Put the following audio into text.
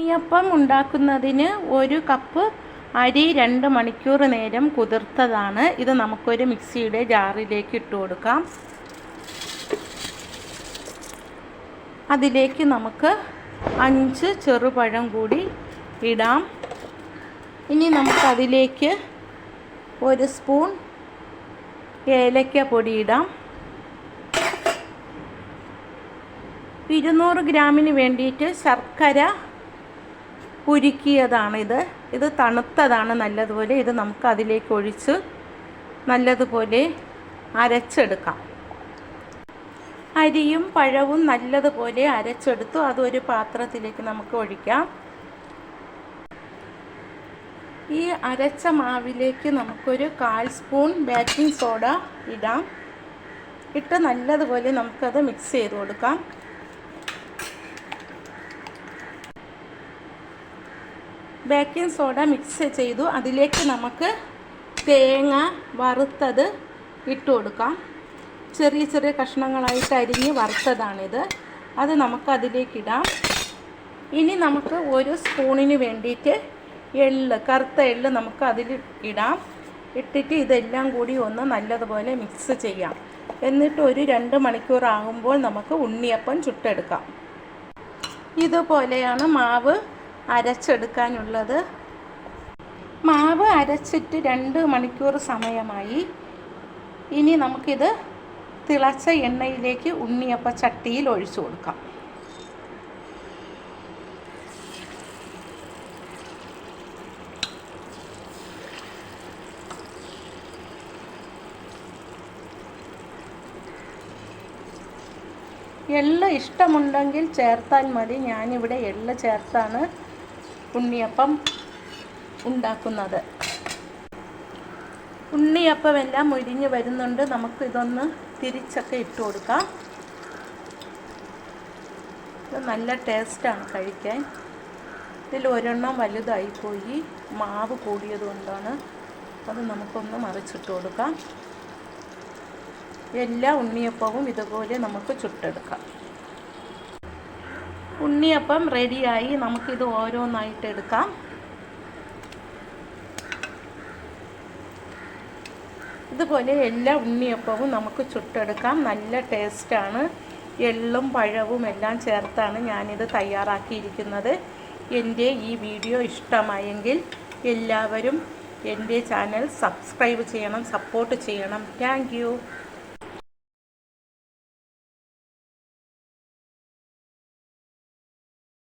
ഉണ്ണിയപ്പം ഉണ്ടാക്കുന്നതിന് ഒരു കപ്പ് അരി രണ്ട് മണിക്കൂർ നേരം കുതിർത്തതാണ്. ഇത് നമുക്കൊരു മിക്സിയുടെ ജാറിലേക്ക് ഇട്ട് കൊടുക്കാം. അതിലേക്ക് നമുക്ക് അഞ്ച് ചെറുപഴം കൂടി ഇടാം. ഇനി നമുക്കതിലേക്ക് ഒരു സ്പൂൺ ഏലക്ക പൊടി ഇടാം. ഇരുന്നൂറ് ഗ്രാമിന് വേണ്ടിയിട്ട് ശർക്കര ഉരുക്കിയതാണിത് ഇത്. തണുത്തതാണ് നല്ലതുപോലെ. ഇത് നമുക്ക് അതിലേക്ക് ഒഴിച്ച് നല്ലതുപോലെ അരച്ചെടുക്കാം. അരിയും പഴവും നല്ലതുപോലെ അരച്ചെടുത്തു. അതൊരു പാത്രത്തിലേക്ക് നമുക്ക് ഒഴിക്കാം. ഈ അരച്ച മാവിലേക്ക് നമുക്കൊരു കാൽ സ്പൂൺ ബേക്കിംഗ് സോഡ ഇടാം. ഇട്ട് നല്ലതുപോലെ നമുക്കത് മിക്സ് ചെയ്ത് കൊടുക്കാം. ബേക്കിംഗ് സോഡ മിക്സ് ചെയ്തു. അതിലേക്ക് നമുക്ക് തേങ്ങ വറുത്തത് ഇട്ട് കൊടുക്കാം. ചെറിയ ചെറിയ കഷ്ണങ്ങളായിട്ട് അരിഞ്ഞ് വറുത്തതാണിത്. അത് നമുക്ക് അതിലേക്കിടാം ഇനി നമുക്ക് ഒരു സ്പൂണിന് വേണ്ടിയിട്ട് എള്ള് കറുത്ത എള്ള് നമുക്ക് അതിൽ ഇടാം. ഇട്ടിട്ട് ഇതെല്ലാം കൂടി ഒന്ന് നല്ലതുപോലെ മിക്സ് ചെയ്യാം. എന്നിട്ട് ഒരു രണ്ട് മണിക്കൂർ ആകുമ്പോൾ നമുക്ക് ഉണ്ണിയപ്പം ചുട്ടെടുക്കാം. ഇതുപോലെയാണ് മാവ് അരച്ചെടുക്കാനുള്ളത്. മാവ് അരച്ചിട്ട് രണ്ട് മണിക്കൂർ സമയമായി. ഇനി നമുക്കിത് തിളച്ച എണ്ണയിലേക്ക് ഉണ്ണിയപ്പ ചട്ടിയിൽ ഒഴിച്ചു കൊടുക്കാം. എള്ള് ഇഷ്ടമുണ്ടെങ്കിൽ ചേർത്താൽ മതി. ഞാനിവിടെ എള്ള് ചേർത്താണ്. ഉണ്ണിയപ്പം ഉണ്ടാക്കുന്നത്. ഉണ്ണിയപ്പം എല്ലാം മുരിഞ്ഞ് വരുന്നുണ്ട്. നമുക്ക് ഇതൊന്ന് തിരിച്ചൊക്കെ ഇട്ട് കൊടുക്കാം. ഇത് നല്ല ടേസ്റ്റാണ് കഴിക്കാൻ. ഇതിൽ ഒരെണ്ണം വലുതായിപ്പോയി മാവ് കൂടിയത് കൊണ്ടാണ് അത് നമുക്കൊന്ന് മറിച്ചിട്ട് കൊടുക്കാം. എല്ലാ ഉണ്ണിയപ്പവും ഇതുപോലെ നമുക്ക് ചുട്ടെടുക്കാം. ഉണ്ണിയപ്പം റെഡിയായി. നമുക്കിത് ഓരോന്നായിട്ട് എടുക്കാം. ഇതുപോലെ എല്ലാ ഉണ്ണിയപ്പവും നമുക്ക് ചുട്ടെടുക്കാം. നല്ല ടേസ്റ്റാണ്. എള്ളും പഴവും എല്ലാം ചേർത്താണ് ഞാനിത് തയ്യാറാക്കിയിരിക്കുന്നത്. എന്റെ ഈ വീഡിയോ ഇഷ്ടമായെങ്കിൽ എല്ലാവരും എന്റെ ചാനൽ സബ്സ്ക്രൈബ് ചെയ്യണം സപ്പോർട്ട് ചെയ്യണം. താങ്ക്